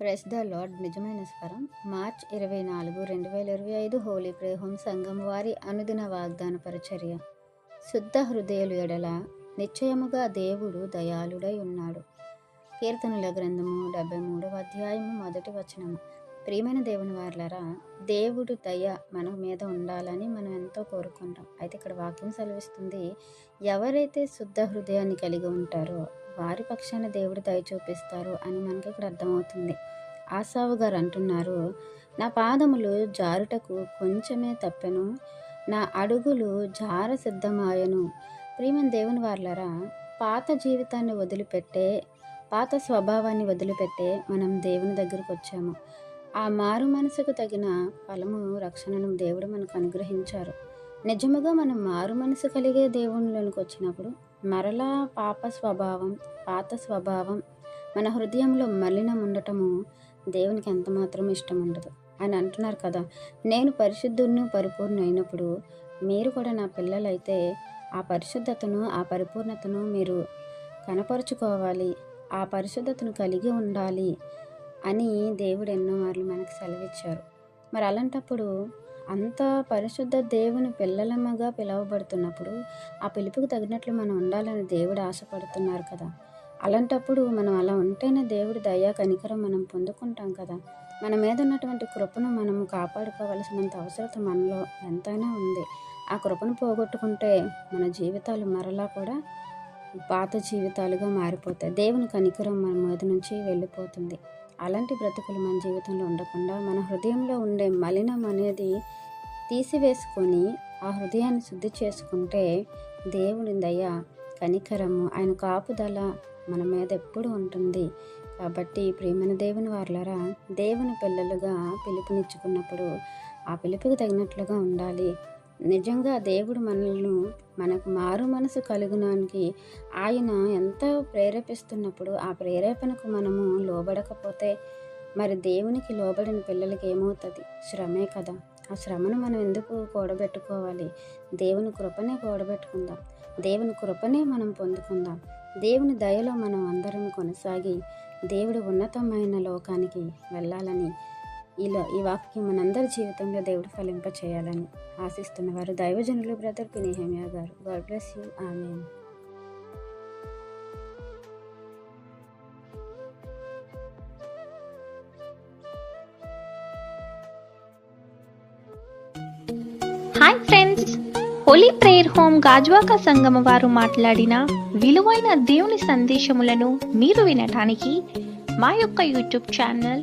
Press the lord. నిజమైన స్వరం. March ఇరవై నాలుగు రెండు వేల ఇరవై ఐదు హోలీ ప్రేహోం సంఘం వారి అనుదిన వాగ్దాన పరిచర్య. శుద్ధ హృదయులు ఎడల నిశ్చయముగా దేవుడు దయాళుడై ఉన్నాడు. కీర్తనుల గ్రంథము డెబ్బై మూడవ అధ్యాయము మొదటి వచనము. ప్రియమైన దేవుని వార్లరా దేవుడు దయ మన మీద ఉండాలని మనం ఎంతో కోరుకుంటాం. అయితే ఇక్కడ వాక్యం సెలవిస్తుంది ఎవరైతే శుద్ధ హృదయాన్ని కలిగి ఉంటారో వారి పక్షాన దేవుడు దయ చూపిస్తారు అని మనకి ఇక్కడ అర్థమవుతుంది. ఆసావు గారు అంటున్నారు నా పాదములు జారుటకు కొంచెమే తప్పెను నా అడుగులు జార సిద్ధమాయను. ప్రియమైన దేవుని వారులరా పాత జీవితాన్ని వదిలిపెట్టే పాత స్వభావాన్ని వదిలిపెట్టే మనం దేవుని దగ్గరకు వచ్చాము. ఆ మారు మనసుకు తగిన ఫలము రక్షణను దేవుడు మనకు అనుగ్రహించారు. నిజముగా మనం మారు మనసు కలిగే దేవునిలోనికి వచ్చినప్పుడు మరలా పాప స్వభావం పాత స్వభావం మన హృదయంలో మలినం ఉండటము దేవునికి ఎంత మాత్రం ఇష్టం ఉండదు. ఆయన అంటున్నారు కదా నేను పరిశుద్ధుని పరిపూర్ణ అయినప్పుడు మీరు కూడా నా పిల్లలైతే ఆ పరిశుద్ధతను ఆ పరిపూర్ణతను మీరు కనపరుచుకోవాలి ఆ పరిశుద్ధతను కలిగి ఉండాలి అని దేవుడు ఎన్నో మార్లు మనకు సెలవిచ్చారు. మరి అలాంటప్పుడు అంత పరిశుద్ధ దేవుని పిల్లలమ్మగా పిలువబడుతున్నప్పుడు ఆ పిలుపుకు తగినట్లు మనం ఉండాలని దేవుడు ఆశపడుతున్నారు కదా. అలాంటప్పుడు మనం అలా ఉంటేనే దేవుడి దయా కనికరం మనం పొందుకుంటాం కదా. మన మీద ఉన్నటువంటి కృపను మనం కాపాడుకోవలసినంత అవసరత మనలో ఎంతైనా ఉంది. ఆ కృపను పోగొట్టుకుంటే మన జీవితాలు మరలా కూడా పాత జీవితాలుగా మారిపోతాయి. దేవుని కనికరం మన మీద నుంచి వెళ్ళిపోతుంది. అలాంటి బ్రతుకులు మన జీవితంలో ఉండకుండా మన హృదయంలో ఉండే మలినం అనేది తీసివేసుకొని ఆ హృదయాన్ని శుద్ధి చేసుకుంటే దేవుని దయ కనికరము ఆయన కాపుదల మన మీద ఎప్పుడు ఉంటుంది. కాబట్టి ప్రేమన దేవుని వార్లరా దేవుని పిల్లలుగా పిలుపునిచ్చుకున్నప్పుడు ఆ పిలుపుకి తగినట్లుగా ఉండాలి. నిజంగా దేవుడు మనల్ని మనకు మారు మనసు కలుగునానికి ఆయన ఎంత ప్రేరేపిస్తున్నప్పుడు ఆ ప్రేరేపణకు మనము లోబడకపోతే మరి దేవునికి లోబడిన పిల్లలకి ఏమవుతుంది? శ్రమే కదా. ఆ శ్రమను మనం ఎందుకు కూడబెట్టుకోవాలి? దేవుని కృపనే కూడబెట్టుకుందాం. దేవుని కృపనే మనం పొందుకుందాం. దేవుని దయలో మనం అందరం కొనసాగి దేవుడు ఉన్నతమైన లోకానికి వెళ్ళాలని ఇలా ఈ వాక్యం మనందరి జీవితంలో దేవుడు ఫలింప చేయాలని ఆశిస్తున్న వారు దైవజనులు బ్రదర్ పినేహమియా గారు. God bless you. ఆమె hi friends holy prayer home Gajuwaka సంగమ వారు మాట్లాడిన విలువైన దేవుని సందేశములను మీరు వినటానికి మా యొక్క యూట్యూబ్ ఛానల్